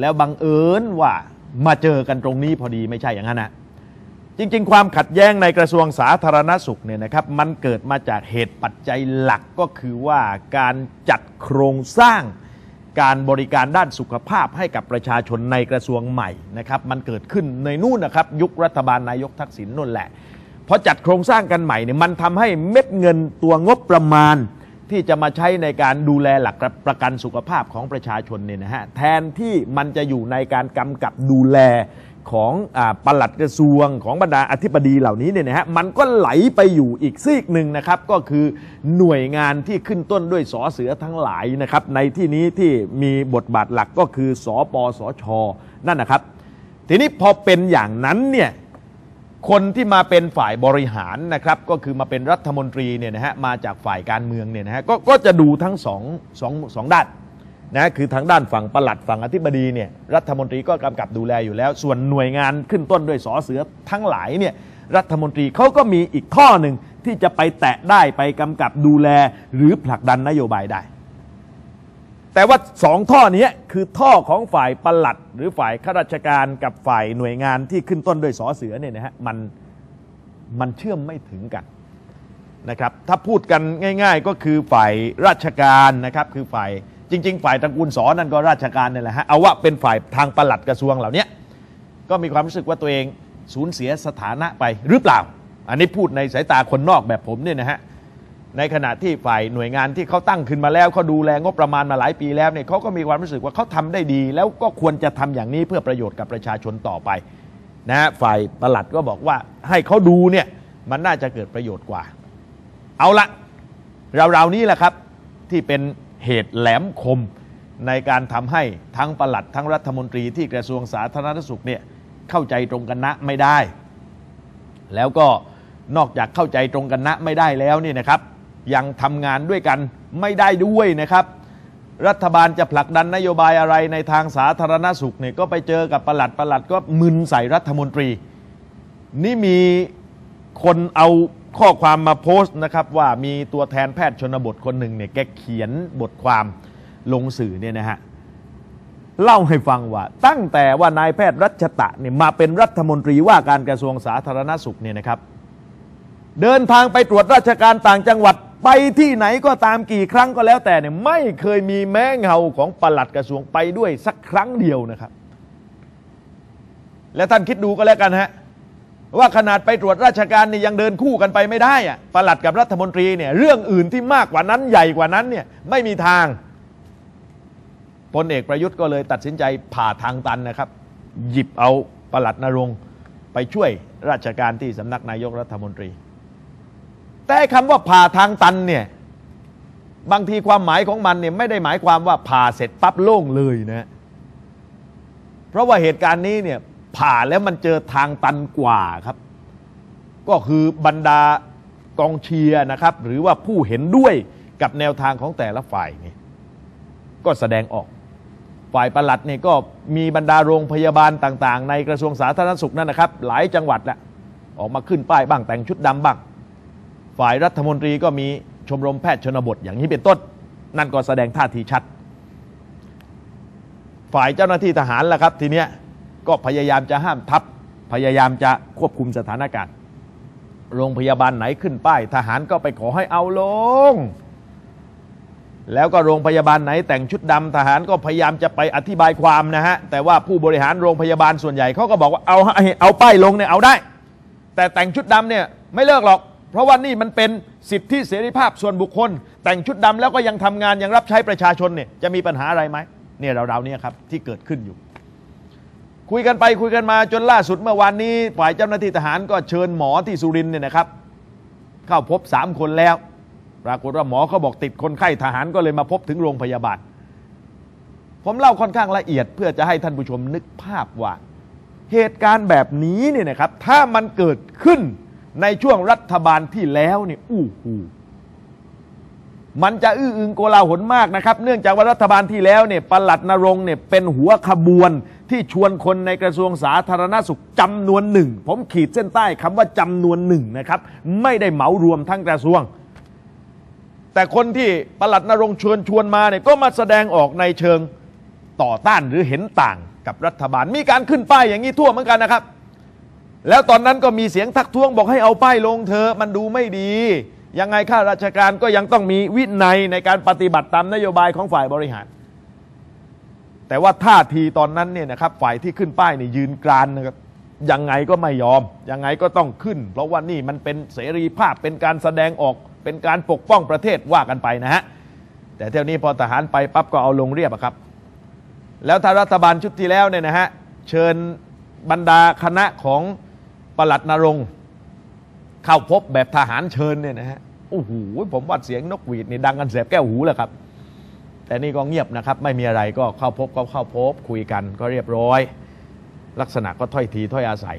แล้วบังเอิญว่ามาเจอกันตรงนี้พอดีไม่ใช่อย่างนั้นนะจริง ๆ ความขัดแย้งในกระทรวงสาธารณสุขเนี่ยนะครับ มันเกิดมาจากเหตุปัจจัยหลักก็คือว่าการจัดโครงสร้างการบริการด้านสุขภาพให้กับประชาชนในกระทรวงใหม่นะครับมันเกิดขึ้นในนู่นนะครับ ยุครัฐบาลนายกทักษิณนั่นแหละพอจัดโครงสร้างกันใหม่เนี่ยมันทำให้เม็ดเงินตัวงบประมาณ ที่จะมาใช้ในการดูแลหลักประกันสุขภาพของประชาชนเนี่ยนะฮะแทนที่มันจะอยู่ในการกำกับดูแลของอปลัดกระทรวงของบรรดาอธิบดีเหล่านี้เนี่ยนะฮะมันก็ไหลไปอยู่อีกซีกหนึ่งนะครับ ก็คือหน่วยงานที่ขึ้นต้นด้วยสอเสือทั้งหลายนะครับ ในที่นี้ที่มีบทบาทหลักก็คือสอปสชนั่นนะครับ ทีนี้พอเป็นอย่างนั้นเนี่ย คนที่มาเป็นฝ่ายบริหารนะครับ ก็คือมาเป็นรัฐมนตรีเนี่ยนะฮะมาจากฝ่ายการเมืองเนี่ยนะฮะก็ก็จะดูทั้งสองสองสองด้านนะคือทางด้านฝั่งประหลัดฝั่งอธิบดีเนี่ยรัฐมนตรีก็กำกับดูแลอยู่แล้ว ส่วนหน่วยงานขึ้นต้นด้วยสอเสือทั้งหลายเนี่ยรัฐมนตรีเขาก็มีอีกข้อหนึ่งที่จะไปแตะได้ไปกำกับดูแลหรือผลักดันนโยบายได้ แต่ว่าสองท่อนี้คือท่อของฝ่ายประหลัด หรือฝ่ายข้าราชการกับฝ่ายหน่วยงานที่ขึ้นต้นด้วยสอเสือเนี่ยนะฮะมันมันเชื่อมไม่ถึงกันนะครับถ้าพูดกันง่าย ๆ ก็คือฝ่ายราชการนะครับคือฝ่ายจริง ๆ ฝ่ายตระกูลสอนั่นก็ราชการนี่แหละฮะเอาว่าเป็นฝ่ายทางประหลัดกระทรวงเหล่านี้ก็มีความรู้สึกว่าตัวเองสูญเสียสถานะไปหรือเปล่า อันนี้พูดในสายตาคนนอกแบบผมเนี่ยนะฮะ ในขณะที่ฝ่ายหน่วยงานที่เขาตั้งขึ้นมาแล้วเขาดูแลงบประมาณมาหลายปีแล้วเนี่ยเขาก็มีความรู้สึกว่าเขาทำได้ดี แล้วก็ควรจะทำอย่างนี้เพื่อประโยชน์กับประชาชนต่อไปนะฮะฝ่ายประหลัดก็บอกว่าให้เขาดูเนี่ยมันน่าจะเกิดประโยชน์กว่า เอาละเราๆนี้แหละครับที่เป็นเหตุแหลมคมในการทำให้ทั้งประหลัดทั้งรัฐมนตรีที่กระทรวงสาธารณสุขเนี่ยเข้าใจตรงกันนะไม่ได้ แล้วก็นอกจากเข้าใจตรงกันนะไม่ได้แล้วนี่นะครับ ยังทำงานด้วยกันไม่ได้ด้วยนะครับ รัฐบาลจะผลักดันนโยบายอะไรในทางสาธารณสุขเนี่ยก็ไปเจอกับประหลัดประหลัดก็มึนใส่รัฐมนตรี นี่มีคนเอาข้อความมาโพสต์นะครับว่ามีตัวแทนแพทย์ชนบทคนหนึ่งเนี่ยแกเขียนบทความลงสื่อเนี่ยนะฮะเล่าให้ฟังว่า ตั้งแต่ว่านายแพทย์รัชตะเนี่ยมาเป็นรัฐมนตรีว่าการกระทรวงสาธารณสุขเนี่ยนะครับ เดินทางไปตรวจราชการต่างจังหวัด ไปที่ไหนก็ตามกี่ครั้งก็แล้วแต่เนี่ยไม่เคยมีแม้เงาของปลัดกระทรวงไปด้วยสักครั้งเดียวนะครับ และท่านคิดดูก็แล้วกันฮะว่าขนาดไปตรวจราชการนี่ยังเดินคู่กันไปไม่ได้อะปลัดกับรัฐมนตรีเนี่ยเรื่องอื่นที่มากกว่านั้นใหญ่กว่านั้นเนี่ยไม่มีทางพลเอกประยุทธ์ก็เลยตัดสินใจผ่าทางตันนะครับ หยิบเอาปลัดนรงไปช่วยราชการที่สำนักนายกรัฐมนตรี แต่คำว่าผ่าทางตันเนี่ยบางทีความหมายของมันเนี่ยไม่ได้หมายความว่าผ่าเสร็จปั๊บโล่งเลยนะเพราะว่าเหตุการณ์นี้เนี่ยผ่าแล้วมันเจอทางตันกว่าครับ ก็คือบรรดากองเชียร์นะครับ หรือว่าผู้เห็นด้วยกับแนวทางของแต่ละฝ่ายนี่ก็แสดงออกฝ่ายประหลัดเนี่ยก็มีบรรดาโรงพยาบาลต่าง ๆ ในกระทรวงสาธารณสุขนั่นนะครับ หลายจังหวัดแหละออกมาขึ้นป้ายบ้างแต่งชุดดำบ้าง ฝ่ายรัฐมนตรีก็มีชมรมแพทย์ชนบทอย่างนี้เป็นต้น นั่นก็แสดงท่าทีชัด ฝ่ายเจ้าหน้าที่ทหารล่ะครับ ทีเนี้ยก็พยายามจะห้ามทับพยายามจะควบคุมสถานการณ์ โรงพยาบาลไหนขึ้นป้าย ทหารก็ไปขอให้เอาลง แล้วก็โรงพยาบาลไหนแต่งชุดดำทหารก็พยายามจะไปอธิบายความนะฮะ แต่ว่าผู้บริหารโรงพยาบาลส่วนใหญ่เขาก็บอกว่าเอาเอาป้ายลงเนี่ยเอาได้ แต่แต่งชุดดำเนี่ยไม่เลิกหรอก เพราะว่านี่มันเป็นสิทธิเสรีภาพส่วนบุคคล แต่งชุดดำแล้วก็ยังทำงานยังรับใช้ประชาชนเนี่ยจะมีปัญหาอะไรไหมเนี่ยเราๆเนี่ยครับที่เกิดขึ้นอยู่ คุยกันไปคุยกันมาจนล่าสุดเมื่อวานนี้ฝ่ายเจ้าหน้าที่ทหารก็เชิญหมอที่สุรินเนี่ยนะครับ เข้าพบสามคนแล้ว ปรากฏว่าหมอเขาบอกติดคนไข้ทหารก็เลยมาพบถึงโรงพยาบาล ผมเล่าค่อนข้างละเอียดเพื่อจะให้ท่านผู้ชมนึกภาพว่า เหตุการณ์แบบนี้เนี่ยนะครับ ถ้ามันเกิดขึ้น ในช่วงรัฐบาลที่แล้วเนี่ยอู้หูมันจะอื้ออึงโกลาหลมากนะครับ เนื่องจากว่ารัฐบาลที่แล้วเนี่ยปลัดนรงเนี่ยเป็นหัวขบวนที่ชวนคนในกระทรวงสาธารณสุขจำนวนหนึ่ง ผมขีดเส้นใต้คำว่าจำนวนหนึ่งนะครับ ไม่ได้เหมารวมทั้งกระทรวง แต่คนที่ปลัดนรงชวนชวนมาเนี่ยก็มาแสดงออกในเชิงต่อต้านหรือเห็นต่างกับรัฐบาลมีการขึ้นป้ายอย่างนี้ทั่วเหมือนกันนะครับ แล้วตอนนั้นก็มีเสียงทักท้วงบอกให้เอาป้ายลงเธอมันดูไม่ดี ยังไงข้าราชการก็ยังต้องมีวินัยในการปฏิบัติตามนโยบายของฝ่ายบริหาร แต่ว่าท่าทีตอนนั้นเนี่ยนะครับฝ่ายที่ขึ้นป้ายนี่ยืนกรานนะครับยังไงก็ไม่ยอม ยังไงก็ต้องขึ้น เพราะว่านี่มันเป็นเสรีภาพเป็นการแสดงออกเป็นการปกป้องประเทศว่ากันไปนะฮะแต่เที่ยวนี้พอทหารไปปั๊บก็เอาลงเรียบอะครับ แล้วถ้ารัฐบาลชุดที่แล้วเนี่ยนะฮะเชิญบรรดาคณะของ ประหลัดนรงเข้าพบแบบทหารเชิญเนี่ยนะฮะโอ้โหผมว่าเสียงนกหวีดนี่ดังกันแสบแก้วหูเลยครับ แต่นี่ก็เงียบนะครับ ไม่มีอะไรก็เข้าพบก็เข้าพบคุยกันก็เรียบร้อย ลักษณะก็ถ้อยทีถ้อยอาศัย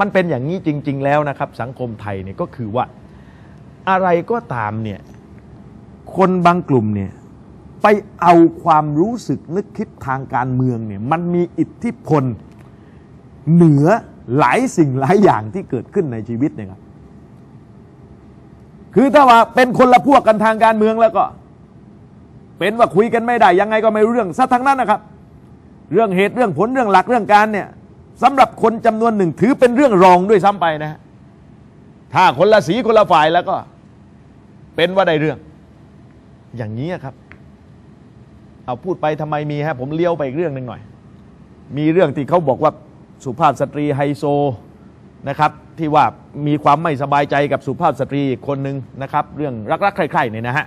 มันเป็นอย่างนี้จริง ๆ แล้วนะครับ สังคมไทยเนี่ยก็คือว่าอะไรก็ตามเนี่ยคนบางกลุ่มเนี่ยไปเอาความรู้สึกนึกคิดทางการเมืองเนี่ยมันมีอิทธิพลเหนือ หลายสิ่งหลายอย่างที่เกิดขึ้นในชีวิตเนี่ยครับคือถ้าว่าเป็นคนละพวกกันทางการเมืองแล้วก็ เป็นว่าคุยกันไม่ได้ยังไงก็ไม่รู้เรื่องซะทั้งนั้นนะครับ เรื่องเหตุเรื่องผลเรื่องหลักเรื่องการเนี่ยสำหรับคนจำนวนหนึ่งถือเป็นเรื่องรองด้วยซ้ำไปนะฮะถ้าคนละสีคนละฝ่ายแล้วก็ เป็นว่าได้เรื่อง อย่างนี้ครับ เอาพูดไปทำไมมีฮะผมเลี้ยวไปอีกเรื่องหนึ่งหน่อย มีเรื่องที่เขาบอกว่า สุภาพสตรีไฮโซนะครับที่ว่ามีความไม่สบายใจกับสุภาพสตรีคนหนึ่งนะครับเรื่องรักๆใคร่ๆเนี่ยนะฮะ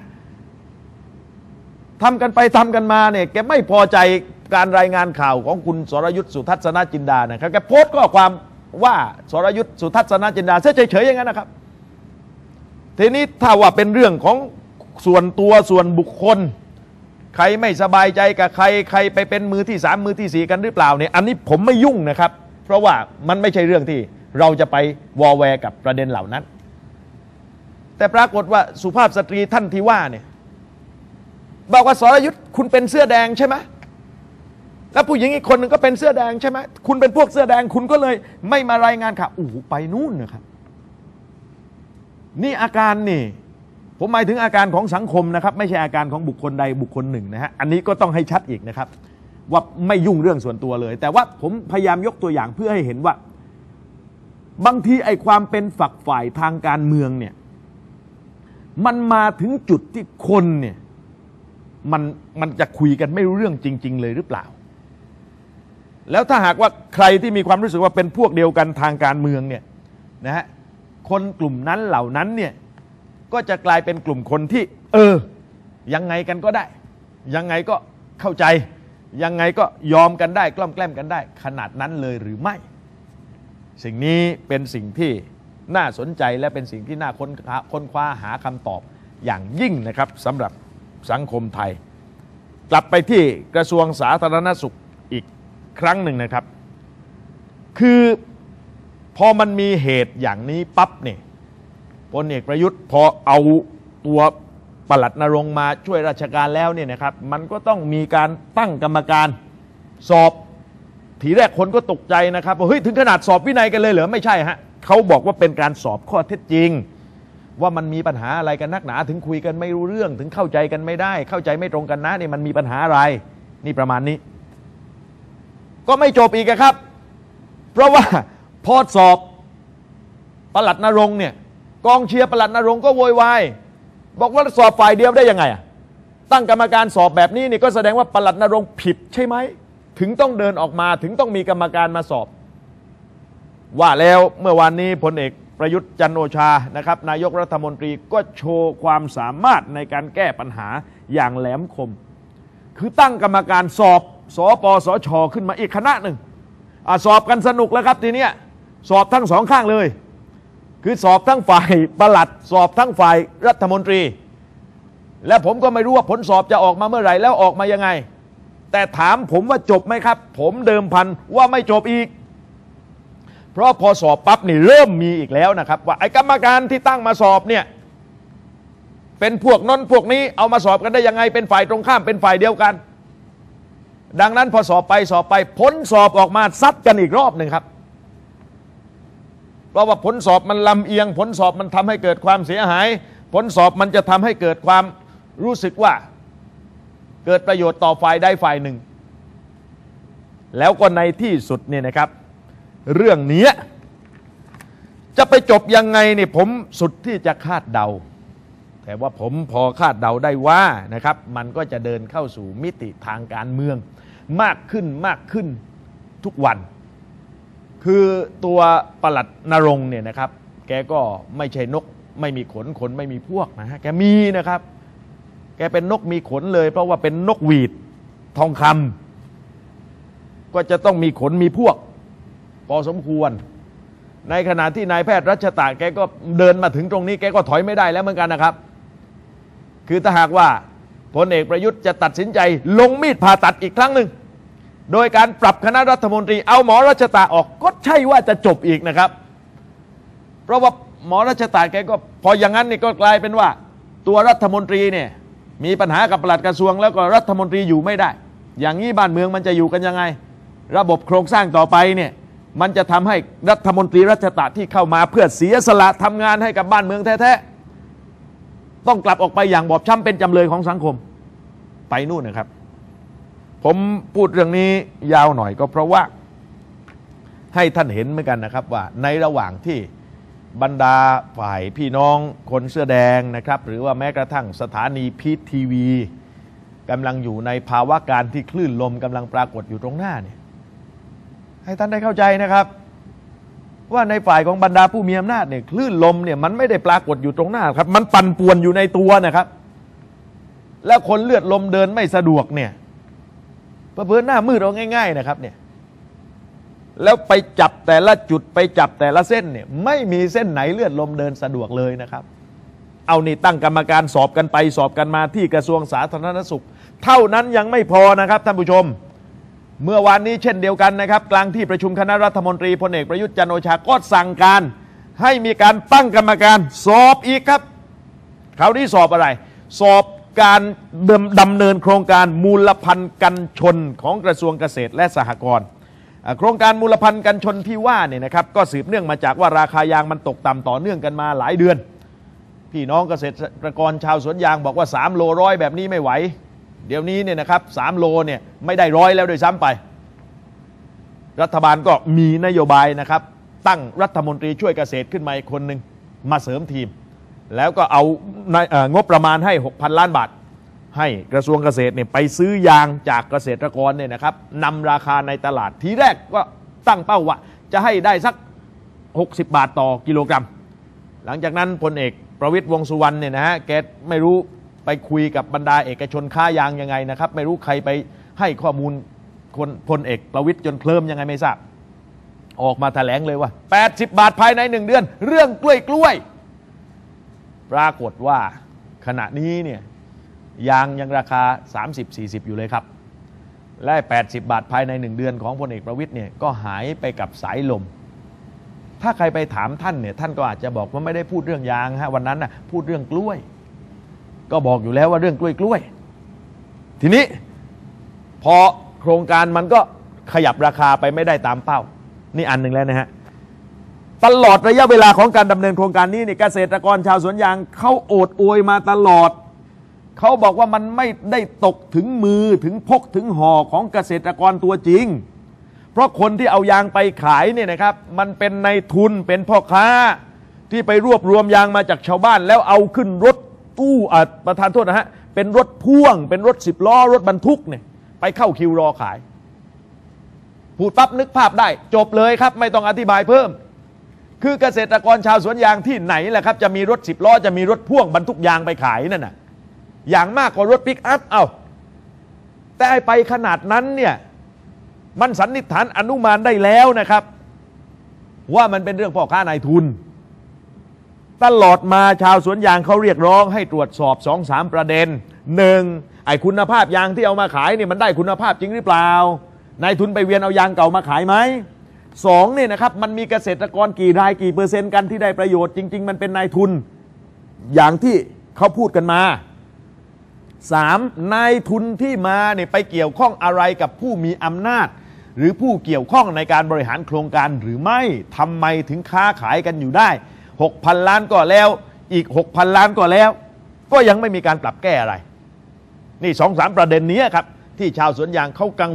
ทำกันไปทำกันมาเนี่ยแกไม่พอใจการรายงานข่าวของคุณสรยุทธ์สุทัศนจินดานะครับแกโพสต์ข้อความว่าสรยุทธ์สุทัศนจินดาเฉยๆอย่างนั้นนะครับ ทีนี้ถ้าว่าเป็นเรื่องของส่วนตัวส่วนบุคคล ใครไม่สบายใจกับใครใครไปเป็นมือที่สามมือที่สี่กันหรือเปล่าเนี่ยอันนี้ผมไม่ยุ่งนะครับ เพราะว่ามันไม่ใช่เรื่องที่เราจะไปวอแวร์กับประเด็นเหล่านั้น แต่ปรากฏว่าสุภาพสตรีท่านที่ว่าเนี่ยบอกว่าสรยุทธ์คุณเป็นเสื้อแดงใช่ไหมแล้วผู้หญิงอีกคนหนึ่งก็เป็นเสื้อแดงใช่ไหมคุณเป็นพวกเสื้อแดงคุณก็เลย ไม่มารายงานข่าวโอ้โหไปนู่นนะครับ นี่อาการนี่ ผมหมายถึงอาการของสังคมนะครับ ไม่ใช่อาการของบุคคลใดบุคคลหนึ่งนะฮะอันนี้ก็ต้องให้ชัดอีกนะครับ ว่าไม่ยุ่งเรื่องส่วนตัวเลย แต่ว่าผมพยายามยกตัวอย่างเพื่อให้เห็นว่า บางทีไอ้ความเป็นฝักฝ่ายทางการเมืองเนี่ย มันมาถึงจุดที่คนเนี่ยมันมันจะคุยกันไม่รู้เรื่องจริง ๆ เลยหรือเปล่า แล้วถ้าหากว่าใครที่มีความรู้สึกว่าเป็นพวกเดียวกันทางการเมืองเนี่ยนะฮะคนกลุ่มนั้นเหล่านั้นเนี่ยก็จะกลายเป็นกลุ่มคนที่ เออ ยังไงกันก็ได้ ยังไงก็เข้าใจ ยังไงก็ยอมกันได้กล้อมแกล้มกันได้ ขนาดนั้นเลยหรือไม่ สิ่งนี้เป็นสิ่งที่น่าสนใจและเป็นสิ่งที่น่าค้นค้นคว้าหาคำตอบอย่างยิ่งนะครับสำหรับสังคมไทย กลับไปที่กระทรวงสาธารณสุขอีกครั้งหนึ่งนะครับ คือพอมันมีเหตุอย่างนี้ปั๊บเนี่ยพลเอกประยุทธ์พอเอาตัว ปลัดนรงมาช่วยราชการแล้วเนี่ยนะครับ มันก็ต้องมีการตั้งกรรมการสอบ ทีแรกคนก็ตกใจนะครับว่าเฮ้ยถึงขนาดสอบวินัยกันเลยเหรอไม่ใช่ฮะเขาบอกว่าเป็นการสอบข้อเท็จจริง ว่ามันมีปัญหาอะไรกันนักหนาถึงคุยกันไม่รู้เรื่องถึงเข้าใจกันไม่ได้ เข้าใจไม่ตรงกันนะนี่มันมีปัญหาอะไร นี่ประมาณนี้ ก็ไม่จบอีกอะครับ เพราะว่าพอสอบปลัดนรงเนี่ยกองเชียร์ปลัดนรงก็โวยวาย บอกว่าสอบฝ่ายเดียวได้ยังไงอะตั้งกรรมการสอบแบบนี้นี่ก็แสดงว่าปลัดนรงผิดใช่ไหม ถึงต้องเดินออกมาถึงต้องมีกรรมการมาสอบ ว่าแล้วเมื่อวานนี้พลเอกประยุทธ์จันโอชานะครับ นายกรัฐมนตรีก็โชว์ความสามารถในการแก้ปัญหาอย่างแหลมคม คือตั้งกรรมการสอบสอปสชขึ้นมาอีกคณะหนึ่งอสอบกันสนุกแล้วครับทีเนี้ยสอบทั้งสองข้างเลย คือสอบทั้งฝ่ายประหลัด สอบทั้งฝ่ายรัฐมนตรี และผมก็ไม่รู้ว่าผลสอบจะออกมาเมื่อไหร่ แล้วออกมายังไง แต่ถามผมว่าจบไหมครับ ผมเดิมพันว่าไม่จบอีก เพราะพอสอบปั๊บนี่เริ่มมีอีกแล้วนะครับ ว่าไอ้กรรมการที่ตั้งมาสอบเนี่ยเป็นพวกนนพวกนี้เอามาสอบกันได้ยังไง เป็นฝ่ายตรงข้ามเป็นฝ่ายเดียวกัน ดังนั้นพอสอบไปสอบไปผลสอบออกมาซัดกันอีกรอบหนึ่งครับ เพราะว่าผลสอบมันลำเอียง ผลสอบมันทำให้เกิดความเสียหาย ผลสอบมันจะทำให้เกิดความรู้สึกว่า เกิดประโยชน์ต่อฝ่ายใดฝ่ายหนึ่ง แล้วก็ในที่สุดเนี่ยนะครับ เรื่องเนี้จะไปจบยังไงเนี่ยผมสุดที่จะคาดเดา แต่ว่าผมพอคาดเดาได้ว่านะครับ มันก็จะเดินเข้าสู่มิติทางการเมือง มากขึ้นมากขึ้นทุกวัน คือตัวประหลัดนรงเนี่ยนะครับ แกก็ไม่ใช่นกไม่มีขนขนไม่มีพวกนะฮะแกมีนะครับ แกเป็นนกมีขนเลย เพราะว่าเป็นนกหวีดทองคำก็จะต้องมีขนมีพวก พอสมควร ในขณะที่นายแพทย์รัชตาแกก็เดินมาถึงตรงนี้ แกก็ถอยไม่ได้แล้วเหมือนกันนะครับ คือถ้าหากว่าพลเอกประยุทธ์จะตัดสินใจ ลงมีดผ่าตัดอีกครั้งหนึ่ง โดยการปรับคณะรัฐมนตรีเอาหมอรัชตาออกก็ใช่ว่าจะจบอีกนะครับ เพราะว่าหมอรัชตาแกก็พออย่างนั้นนี่ก็กลายเป็นว่า ตัวรัฐมนตรีเนี่ยมีปัญหากับปลัดกระทรวง แล้วก็รัฐมนตรีอยู่ไม่ได้ อย่างนี้บ้านเมืองมันจะอยู่กันยังไง ระบบโครงสร้างต่อไปเนี่ยมันจะทำให้รัฐมนตรีรัชตะที่เข้ามาเพื่อเสียสละทำงานให้กับบ้านเมืองแท้ๆต้องกลับออกไปอย่างบอบช้ำเป็นจำเลยของสังคมไปนู่นนะครับ ผมพูดเรื่องนี้ยาวหน่อยก็เพราะว่าให้ท่านเห็นเหมือนกันนะครับว่าในระหว่างที่บรรดาฝ่ายพี่น้องคนเสื้อแดงนะครับ หรือว่าแม้กระทั่งสถานีพีททีวีกำลังอยู่ในภาวะการที่คลื่นลมกำลังปรากฏอยู่ตรงหน้าเนี่ยให้ท่านได้เข้าใจนะครับ ว่าในฝ่ายของบรรดาผู้มีอำนาจเนี่ยคลื่นลมเนี่ยมันไม่ได้ปรากฏอยู่ตรงหน้าครับ มันปั่นป่วนอยู่ในตัวนะครับ แล้วคนเลือดลมเดินไม่สะดวกเนี่ย เพื่อหน้ามืดเอาง่าย ๆ นะครับเนี่ยแล้วไปจับแต่ละจุดไปจับแต่ละเส้นเนี่ยไม่มีเส้นไหนเลือดลมเดินสะดวกเลยนะครับ เอานี่ตั้งกรรมการสอบกันไปสอบกันมาที่กระทรวงสาธารณสุข เท่านั้นยังไม่พอนะครับท่านผู้ชม เมื่อวานนี้เช่นเดียวกันนะครับ กลางที่ประชุมคณะรัฐมนตรีพลเอกประยุทธ์จันโอชาก็สั่งการ ให้มีการตั้งกรรมการสอบอีกครับคราวนี้สอบอะไร สอบ การดำเนินโครงการมูลพันธ์กันชนของกระทรวงเกษตรและสหกรณ์โครงการมูลพันธ์กันชนที่ว่าเนี่ยนะครับก็สืบเนื่องมาจากว่าราคายางมันตกต่ำต่อเนื่องกันมาหลายเดือน พี่น้องเกษตรกรชาวสวนยางบอกว่า 3 โลร้อยแบบนี้ไม่ไหว เดี๋ยวนี้เนี่ยนะครับสโลเนี่ยไม่ได้ร้อยแล้วโดวยซ้ำไป รัฐบาลก็มีนโยบายนะครับตั้งรัฐมนตรีช่วยเกษตรขึ้นมาอีกคนหนึ่งมาเสริมทีม แล้วก็เอางบประมาณให้ 6,000 ล้านบาท ให้กระทรวงเกษตรเนี่ยไปซื้อยางจากเกษตรกรเนี่ยนะครับนำราคาในตลาดทีแรกก็ตั้งเป้าว่า จะให้ได้สัก 60 บาทต่อกิโลกรัม หลังจากนั้นพลเอกประวิตยวงสุวรรณเนี่ยนะฮะแกไม่รู้ไปคุยกับบรรดาเอกชนค้ายางยังไงนะครับ ไม่รู้ใครไปให้ข้อมูลคนพลเอกประวิตยจนเคลิมยังไงไม่ทราบ ออกมาแถลงเลยว่า 80 บาทภายในหนึ่งเดือน เรื่องกล้วยกล้วย ปรากฏว่าขณะนี้เนี่ยยางยังราคา 30-40 อยู่เลยครับ และ 80 บาทภายในหนึ่งเดือนของพลเอกประวิตยเนี่ยก็หายไปกับสายลม ถ้าใครไปถามท่านเนี่ยท่านก็อาจจะบอกว่าไม่ได้พูดเรื่องยางฮะวันนั้นน่ะพูดเรื่องกล้วย ก็บอกอยู่แล้วว่าเรื่องกล้วยกล้วย ทีนี้พอโครงการมันก็ขยับราคาไปไม่ได้ตามเป้า นี่อันหนึ่งแล้วนะฮะ ตลอดระยะเวลาของการดำเนินโครงการนี้เนี่ยเกษตรกรชาวสวนยางเขาโอดโอยมาตลอด เขาบอกว่ามันไม่ได้ตกถึงมือถึงพกถึงห่อของเกษตรกรตัวจริง เพราะคนที่เอายางไปขายเนี่ยนะครับ มันเป็นในทุนเป็นพ่อค้า ที่ไปรวบรวมยางมาจากชาวบ้าน แล้วเอาขึ้นรถตู้ประธานโทษนะฮะเป็นรถพ่วง เป็นรถสิบล้อรถบรรทุกเนี่ยไปเข้าคิวรอขาย พูดปั๊บนึกภาพได้ จบเลยครับ ไม่ต้องอธิบายเพิ่ม คือเกษตรกรชาวสวนยางที่ไหนแหละครับ จะมีรถสิบล้อจะมีรถพ่วงบรรทุกยางไปขายนั่นน่ะอย่างมากกว่ารถปิกอัพเอาแต่ไอ้ไปขนาดนั้นเนี่ยมันสันนิษฐานอนุมานได้แล้วนะครับ ว่ามันเป็นเรื่องพ่อค้านายทุน ตลอดมาชาวสวนยางเขาเรียกร้องให้ตรวจสอบสองสามประเด็นหนึ่งไอ้คุณภาพยางที่เอามาขายเนี่ยมันได้คุณภาพจริงหรือเปล่านายทุนไปเวียนเอายางเก่ามาขายไหม สองเนี่ยนะครับมันมีเกษตรกรกี่รายกี่เปอร์เซ็นต์กันที่ได้ประโยชน์จริง ๆ มันเป็นนายทุน อย่างที่เขาพูดกันมาสามนายทุนที่มาเนี่ยไปเกี่ยวข้องอะไรกับผู้มีอำนาจ หรือผู้เกี่ยวข้องในการบริหารโครงการหรือไม่ทำไมถึงค้าขายกันอยู่ได้ 6,000 ล้านก็แล้ว อีก 6,000 ล้านก็แล้ว ก็ยังไม่มีการปรับแก้อะไร นี่สองสามประเด็นนี้ครับ ที่ชาวสวนยางเขากัง